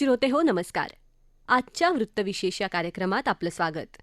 श्रोते हो नमस्कार. आजच्या वृत्तविशेष या कार्यक्रमात आपलं स्वागत.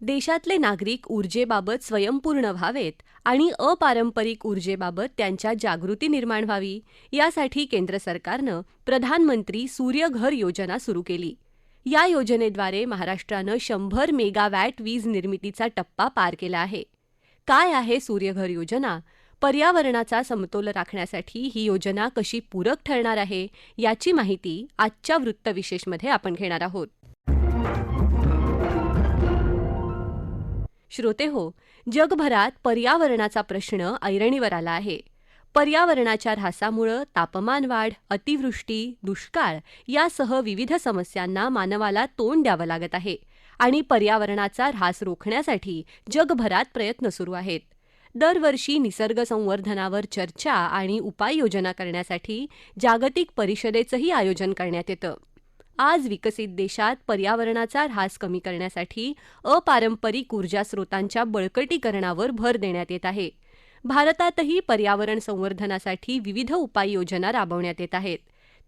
देशातले नागरिक ऊर्जेबाबत स्वयंपूर्ण व्हावेत आणि अपारंपरिक ऊर्जेबाबत त्यांच्या जागृती निर्माण व्हावी यासाठी केंद्र सरकारनं प्रधानमंत्री सूर्यघर योजना सुरू केली. या योजनेद्वारे महाराष्ट्रानं शंभर मेगावॅट वीज निर्मितीचा टप्पा पार केला आहे. काय आहे सूर्यघर योजना? पर्यावरणाचा समतोल राखण्यासाठी ही योजना कशी पूरक ठरणार आहे याची माहिती आजच्या वृत्तविशेषमध्ये आपण घेणार आहोत. श्रोते हो जगभरात पर्यावरणाचा प्रश्न ऐरणीवर आला आहे. पर्यावरणाच्या ऱ्हासामुळं तापमानवाढ अतिवृष्टी दुष्काळ यासह विविध समस्यांना मानवाला तोंड द्यावं लागत आहे आणि पर्यावरणाचा ऱ्हास रोखण्यासाठी जगभरात प्रयत्न सुरू आहेत. दरवर्षी निसर्ग संवर्धनावर चर्चा आणि उपाययोजना करण्यासाठी जागतिक परिषदेचंही आयोजन करण्यात येतं. आज विकसित देशात पर्यावरणाचा ऱ्हास कमी करण्यासाठी अपारंपरिक ऊर्जा स्रोतांच्या बळकटीकरणावर भर देण्यात येत आहे. भारतातही पर्यावरण संवर्धनासाठी विविध उपाययोजना राबवण्यात येत आहेत.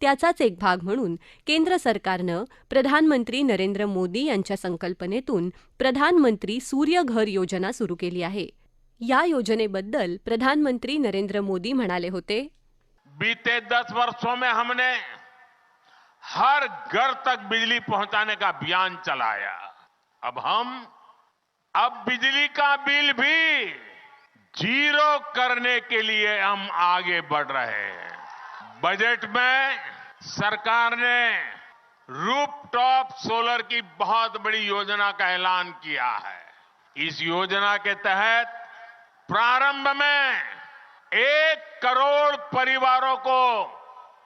त्याचाच एक भाग म्हणून केंद्र सरकारनं प्रधानमंत्री नरेंद्र मोदी यांच्या संकल्पनेतून प्रधानमंत्री सूर्यघर योजना सुरू केली आहे. या योजनेबद्दल प्रधानमंत्री नरेंद्र मोदी म्हणाले होते. बीते दस वर्षों में हमने हर घर तक बिजली पहुँचाने का अभियान चलाया। अब हम, अब बिजली का बिल भी ज़ीरो करने के लिए हम आगे बढ़ रहे हैं। बजट में सरकार ने रूफटॉप सोलर की बहुत बड़ी योजना का ऐलान किया है। इस योजना के तहत प्रारंभ में एक करोड़ परिवारों को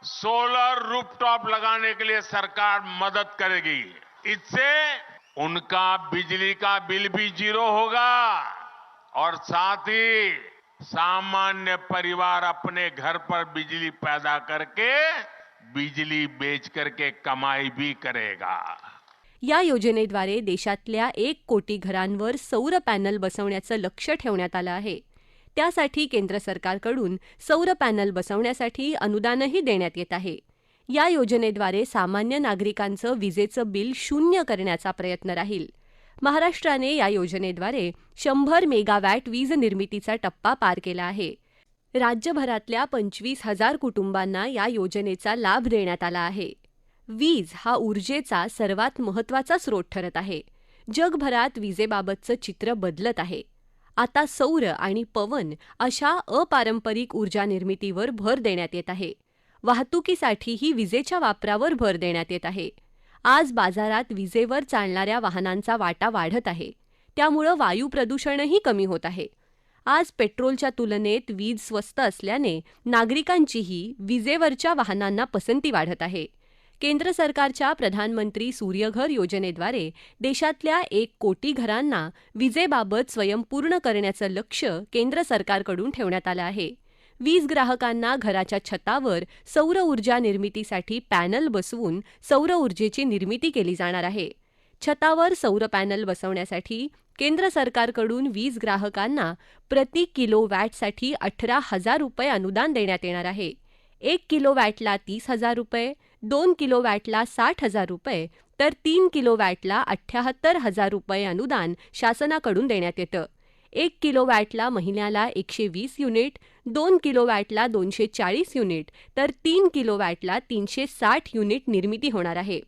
सोलर रूफटॉप लगाने के लिए सरकार मदद करेगी। इससे उनका बिजली का बिल भी ज़ीरो होगा और साथ ही सामान्य परिवार अपने घर पर बिजली पैदा करके बिजली बेच करके कमाई भी करेगा। या योजनेद्वारे देशातल्या एक कोटी घरांवर सौर पॅनल बसवण्याचं लक्ष ठेवण्यात आलं आहे. त्यासाठी केंद्र सरकारकडून सौर पॅनल बसवण्यासाठी अनुदानही देण्यात येत आहे. या योजनेद्वारे सामान्य नागरिकांचं विजेचं बिल शून्य करण्याचा प्रयत्न राहील. महाराष्ट्राने या योजनेद्वारे शंभर मेगावॅट वीज निर्मितीचा टप्पा पार केला आहे. राज्यभरातल्या पंचवीस हजार कुटुंबांना या योजनेचा लाभ देण्यात आला आहे. वीज हा ऊर्जेचा सर्वात महत्त्वाचा स्रोत ठरत आहे. जगभरात विजेबाबतचं चित्र बदलत आहे. आता सौर आणि पवन अशा अपारंपरिक ऊर्जा निर्मितीवर भर देण्यात येत आहे. वाहतुकीसाठीही विजेच्या वापरावर भर देण्यात येत आहे. आज बाजारात विजेवर चालणाऱ्या वाहनांचा वाटा वाढत आहे. त्यामुळं वायू प्रदूषणही कमी होत आहे. आज पेट्रोलच्या तुलनेत वीज स्वस्त असल्याने नागरिकांचीही विजेवरच्या वाहनांना पसंती वाढत आहे. केंद्र सरकारच्या प्रधानमंत्री सूर्यघर योजनेद्वारे देशातल्या एक कोटी घरांना विजेबाबत स्वयंपूर्ण करण्याचं लक्ष केंद्र सरकारकडून ठेवण्यात आलं आहे. वीज ग्राहकांना घराच्या छतावर सौर ऊर्जा निर्मितीसाठी पॅनल बसवून सौर ऊर्जेची निर्मिती केली जाणार आहे. छतावर सौर पॅनल बसवण्यासाठी केंद्र सरकारकडून वीज ग्राहकांना प्रति किलो वॅटसाठी अठरा हजार रुपये अनुदान देण्यात येणार आहे. एक किलो वॅटला तीस हजार रुपये दोन किलो वॅटला साठ हजार रुपये तर तीन किलो वॅटला अठ्याहत्तर हजार रुपये अनुदान शासनाकडून देण्यात येतं. एक किलो वॅटला महिन्याला एकशे वीस युनिट दोन किलो वॅटला दोनशे चाळीस युनिट तर तीन किलो वॅटला तीनशे साठ युनिट निर्मिती होणार आहे.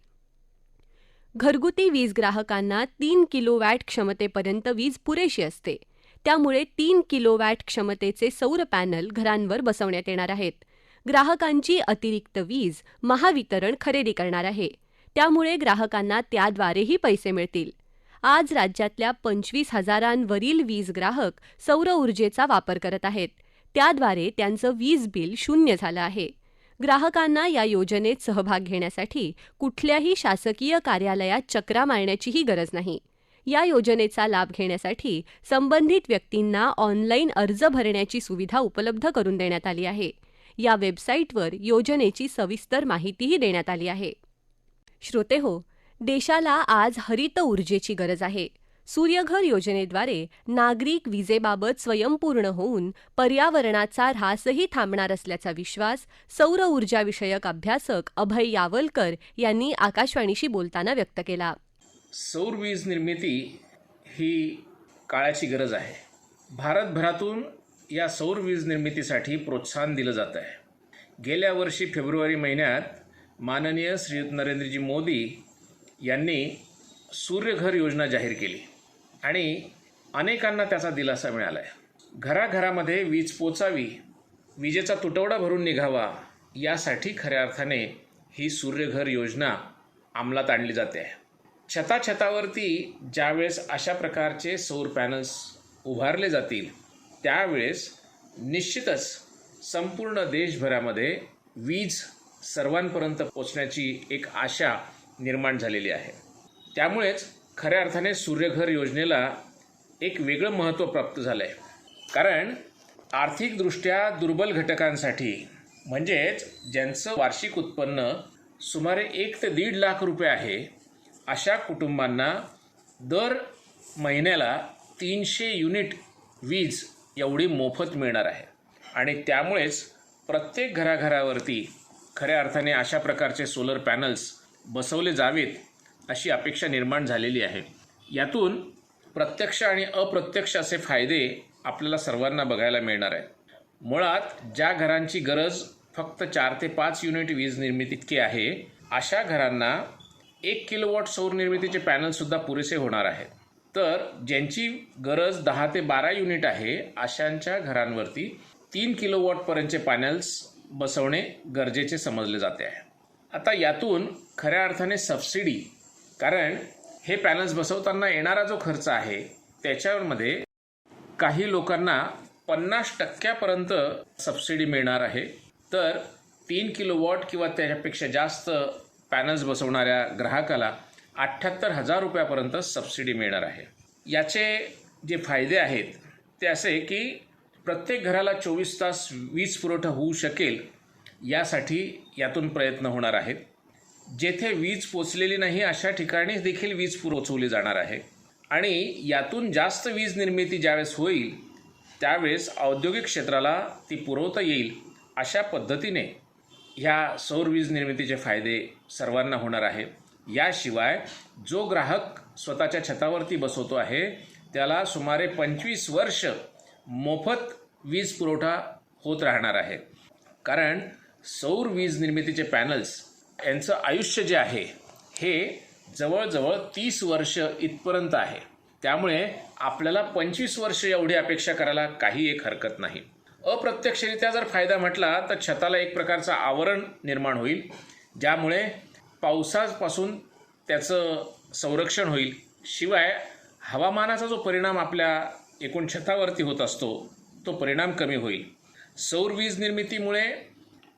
घरगुती वीज ग्राहकांना तीन किलो वॅट क्षमतेपर्यंत वीज पुरेशी असते. त्यामुळे तीन किलो वॅट क्षमतेचे सौर पॅनल घरांवर बसवण्यात येणार आहेत. ग्राहकांची अतिरिक्त वीज महावितरण खरेदी करणार आहे. त्यामुळे ग्राहकांना त्याद्वारेही पैसे मिळतील. आज राज्यातल्या पंचवीस हजारांवरील वीज ग्राहक सौर ऊर्जेचा वापर करत आहेत. त्याद्वारे त्यांचं वीज बिल शून्य झालं आहे. ग्राहकांना या योजनेत सहभाग घेण्यासाठी कुठल्याही शासकीय कार्यालयात चक्रा मारण्याचीही गरज नाही. या योजनेचा लाभ घेण्यासाठी संबंधित व्यक्तींना ऑनलाईन अर्ज भरण्याची सुविधा उपलब्ध करून देण्यात आली आहे. या वेबसाईटवर योजनेची सविस्तर माहितीही देण्यात आली आहे. श्रोते हो देशाला आज हरित ऊर्जेची गरज आहे. सूर्यघर योजनेद्वारे नागरिक विजेबाबत स्वयंपूर्ण होऊन पर्यावरणाचा ऱ्हासही थांबणार असल्याचा विश्वास सौर ऊर्जाविषयक अभ्यासक अभय यावलकर यांनी आकाशवाणीशी बोलताना व्यक्त केला. सौर वीज निर्मिती ही काळाची गरज आहे. भारतभरातून या सौर वीज निर्मितीसाठी प्रोत्साहन दिलं जात आहे. गेल्या वर्षी फेब्रुवारी महिन्यात माननीय श्री नरेंद्रजी मोदी यांनी सूर्यघर योजना जाहीर केली आणि अनेकांना त्याचा दिलासा मिळाला आहे घराघरामध्ये वीज पोचावी विजेचा तुटवडा भरून निघावा यासाठी खऱ्या अर्थाने ही सूर्यघर योजना अंमलात आणली जाते. आहे छताछतावरती ज्यावेळेस अशा प्रकारचे सौर पॅनल्स उभारले जातील त्यावेळेस निश्चितच संपूर्ण देशभरामध्ये वीज सर्वांपर्यंत पोचण्याची एक आशा निर्माण झालेली आहे. त्यामुळेच खऱ्या अर्थाने सूर्यघर योजनेला एक वेगळं महत्त्व प्राप्त झालं आहे कारण आर्थिकदृष्ट्या दुर्बल घटकांसाठी म्हणजेच ज्यांचं वार्षिक उत्पन्न सुमारे एक ते दीड लाख रुपये आहे अशा कुटुंबांना दर महिन्याला तीनशे युनिट वीज एवढी मोफत मिळणार आहे. आणि त्यामुळेच प्रत्येक घराघरावरती खऱ्या अर्थाने अशा प्रकारचे सोलर पॅनल्स बसवले जावेत अशी अपेक्षा निर्माण झालेली आहे. यातून प्रत्यक्ष आणि अप्रत्यक्ष असे फायदे आपल्याला सर्वांना बघायला मिळणार आहेत. मुळात ज्या घरांची गरज फक्त चार ते पाच युनिट वीज निर्मिती इतकी आहे अशा घरांना एक किलोवॉट सौर निर्मितीचे पॅनलसुद्धा पुरेसे होणार आहेत. तर ज्यांची गरज दहा ते बारा युनिट आहे अशांच्या घरांवरती तीन किलोवॉटपर्यंतचे पॅनल्स बसवणे गरजेचे समजले जाते आहे. आता यातून खऱ्या अर्थाने सबसिडी कारण हे पॅनल्स बसवताना येणारा जो खर्च आहे त्याच्यामध्ये काही लोकांना पन्नास टक्क्यापर्यंत सबसिडी मिळणार आहे. तर तीन किलो वॉट किंवा त्याच्यापेक्षा जास्त पॅनल्स बसवणाऱ्या ग्राहकाला अठ्ठ्याहत्तर हजार रुपयापर्यंत सबसिडी मिळणार आहे. याचे जे फायदे आहेत ते असे की प्रत्येक घराला चोवीस तास वीज पुरवठा होऊ शकेल यासाठी यातून प्रयत्न होणार आहेत. जेथे वीज पोचलेली नाही अशा ठिकाणी देखील वीज पोचवली जाणार आहे. आणि यातून जास्त वीज निर्मिती ज्यावेळेस होईल त्यावेळेस औद्योगिक क्षेत्राला ती पुरवता येईल अशा पद्धतीने ह्या सौर वीज निर्मितीचे फायदे सर्वांना होणार आहेत. याशिवाय जो ग्राहक स्वतःच्या छतावरती बसवतो आहे त्याला सुमारे पंचवीस वर्ष मोफत वीज पुरवठा होत राहणार आहे. कारण सौर वीज निर्मितीचे पॅनल्स यांचं आयुष्य जे आहे हे जवळजवळ तीस वर्ष इथपर्यंत आहे. त्यामुळे आपल्याला पंचवीस वर्ष एवढी अपेक्षा करायला काही एक हरकत नाही. अप्रत्यक्षरित्या जर फायदा म्हटला तर छताला एक प्रकारचं आवरण निर्माण होईल ज्यामुळे पावसापासून त्याचं संरक्षण होईल. शिवाय हवामानाचा जो परिणाम आपल्या एकूण छतावरती होत असतो तो परिणाम कमी होईल. सौर वीज निर्मितीमुळे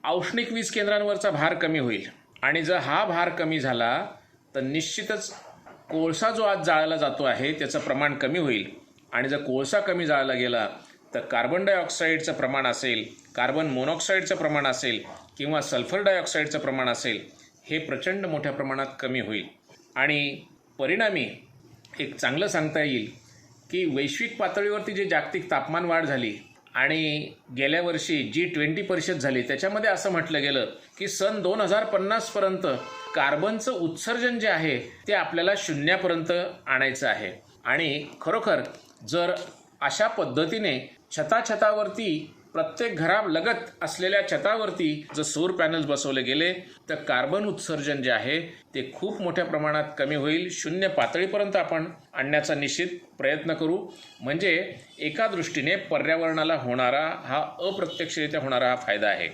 औष्णिक वीज केंद्रांवरचा भार कमी होईल. आणि जर हा भार कमी झाला तर निश्चितच कोळसा जो आज जाळला जातो आहे त्याचं प्रमाण कमी होईल. आणि जर कोळसा कमी जाळला गेला तर कार्बन डायऑक्साईडचं प्रमाण असेल कार्बन मोनॉक्साईडचं प्रमाण असेल किंवा सल्फर डायऑक्साईडचं प्रमाण असेल हे प्रचंड मोठ्या प्रमाणात कमी होईल. आणि परिणामी एक चांगलं सांगता येईल की वैश्विक पातळीवरती जे जागतिक तापमान वाढ झाली आणि गेल्या वर्षी जी ट्वेंटी परिषद झाली त्याच्यामध्ये असं म्हटलं गेलं की सन दोन हजार पन्नासपर्यंत कार्बनचं उत्सर्जन जे आहे ते आपल्याला शून्यापर्यंत आणायचं आहे. आणि खरोखर जर अशा पद्धतीने छताछतावरती प्रत्येक घरालगत असलेल्या छतावरती जर सौर पॅनल्स बसवले गेले तर कार्बन उत्सर्जन जे आहे ते खूप मोठ्या प्रमाणात कमी होईल. शून्य पातळीपर्यंत आपण आणण्याचा निश्चित प्रयत्न करू. म्हणजे एका दृष्टीने पर्यावरणाला होणारा हा अप्रत्यक्षरित्या होणारा हा फायदा आहे.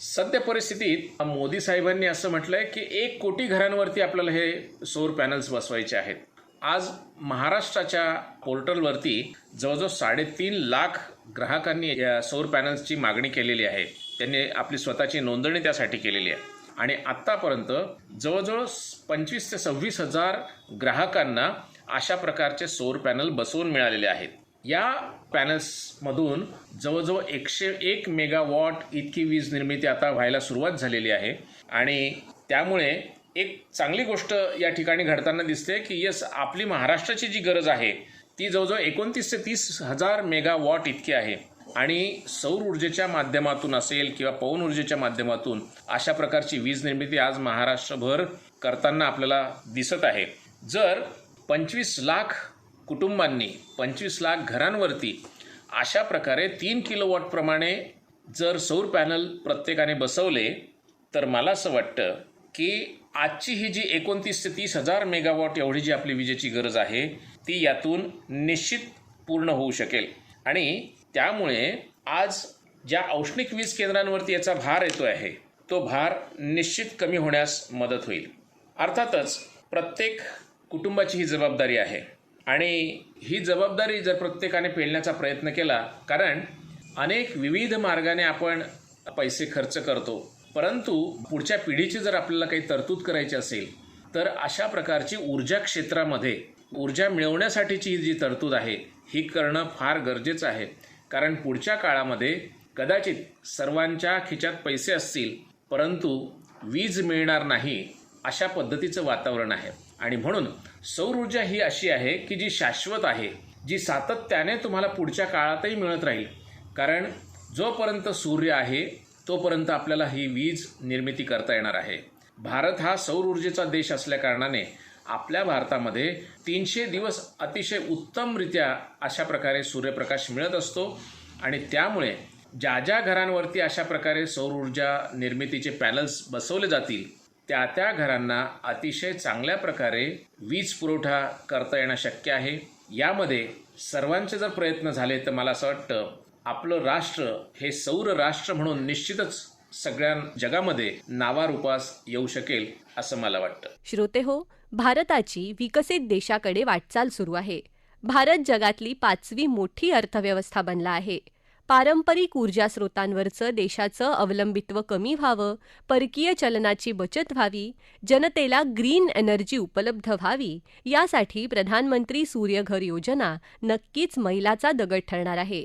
सद्य परिस्थितीत मोदी साहेबांनी असं म्हटलंय की एक कोटी घरांवरती आपल्याला हे सौर पॅनल्स बसवायचे आहेत. आज महाराष्ट्राच्या पोर्टलवरती जवळजवळ साडेतीन लाख ग्राहकांनी या सौर पॅनल्सची मागणी केलेली आहे. त्यांनी आपली स्वतःची नोंदणी त्यासाठी केलेली आहे. आणि आत्तापर्यंत जवळजवळ पंचवीस ते सव्वीस हजार ग्राहकांना अशा प्रकारचे सौर पॅनल बसवून मिळालेले आहेत. या पॅनल्समधून जवळजवळ एकशे एक मेगावॉट इतकी वीज निर्मिती आता व्हायला सुरुवात झालेली आहे. आणि त्यामुळे एक चांगली गोष्ट या ठिकाणी घडताना दिसते की यस आपली महाराष्ट्राची जी गरज आहे ती जवळजवळ एकोणतीस ते तीस हजार मेगा वॉट इतकी आहे. आणि सौर ऊर्जेच्या माध्यमातून असेल किंवा पवन ऊर्जेच्या माध्यमातून अशा प्रकारची वीज निर्मिती आज महाराष्ट्रभर करताना आपल्याला दिसत आहे. जर पंचवीस लाख कुटुंबांनी पंचवीस लाख घरांवरती अशा प्रकारे तीन किलोवॉटप्रमाणे जर सौर पॅनल प्रत्येकाने बसवले तर मला असं वाटतं की आजची ही जी एकोणतीस ते तीस हजार मेगावॉट एवढी जी आपली विजेची गरज आहे ती यातून निश्चित पूर्ण होऊ शकेल. आणि त्यामुळे आज ज्या औष्णिक वीज केंद्रांवरती याचा भार येतो आहे तो भार निश्चित कमी होण्यास मदत होईल. अर्थातच प्रत्येक कुटुंबाची ही जबाबदारी आहे. आणि ही जबाबदारी जर प्रत्येकाने पेलण्याचा प्रयत्न केला कारण अनेक विविध मार्गाने आपण पैसे खर्च करतो परंतु पुढच्या पिढीची जर आपल्याला काही तरतूद करायची असेल तर अशा प्रकारची ऊर्जा क्षेत्रामध्ये ऊर्जा मिळवण्यासाठीची ही जी तरतूद आहे ही करणं फार गरजेचं आहे. कारण पुढच्या काळामध्ये कदाचित सर्वांच्या खिच्यात पैसे असतील परंतु वीज मिळणार नाही अशा पद्धतीचं वातावरण आहे. आणि म्हणून सौर ऊर्जा ही अशी आहे की जी शाश्वत आहे जी सातत्याने तुम्हाला पुढच्या काळातही मिळत राहील. कारण जोपर्यंत सूर्य आहे तोपर्यंत आपल्याला ही वीज निर्मिती करता येणार आहे. भारत हा सौर ऊर्जेचा देश असल्याकारणाने आपल्या भारतामध्ये तीनशे दिवस अतिशय उत्तमरित्या अशा प्रकारे सूर्यप्रकाश मिळत असतो आणि त्यामुळे ज्या ज्या घरांवरती अशा प्रकारे सौर ऊर्जा निर्मितीचे पॅनल्स बसवले जातील त्या त्या घरांना अतिशय चांगल्या प्रकारे वीज पुरवठा करता येणं शक्य आहे. यामध्ये सर्वांचे जर प्रयत्न झाले तर मला असं वाटतं आपलं राष्ट्र हे सौर राष्ट्र म्हणून निश्चितच सगळ्या जगामध्ये नावारूपास येऊ शकेल असं मला वाटतं. श्रोते हो भारताची विकसित देशाकडे वाटचाल सुरू आहे. भारत जगातली पाचवी मोठी अर्थव्यवस्था बनला आहे. पारंपरिक ऊर्जा स्रोतांवरचं देशाचं अवलंबित्व कमी व्हावं परकीय चलनाची बचत व्हावी जनतेला ग्रीन एनर्जी उपलब्ध व्हावी यासाठी प्रधानमंत्री सूर्यघर योजना नक्कीच मैलाचा दगड ठरणार आहे.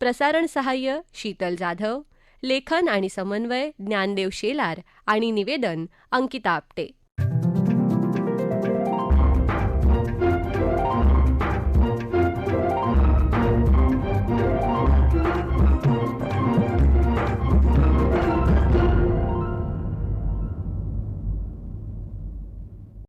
प्रसारण सहाय्य शीतल जाधव लेखन आणि समन्वय ज्ञानदेव शेलार आणि निवेदन अंकिता आपटे.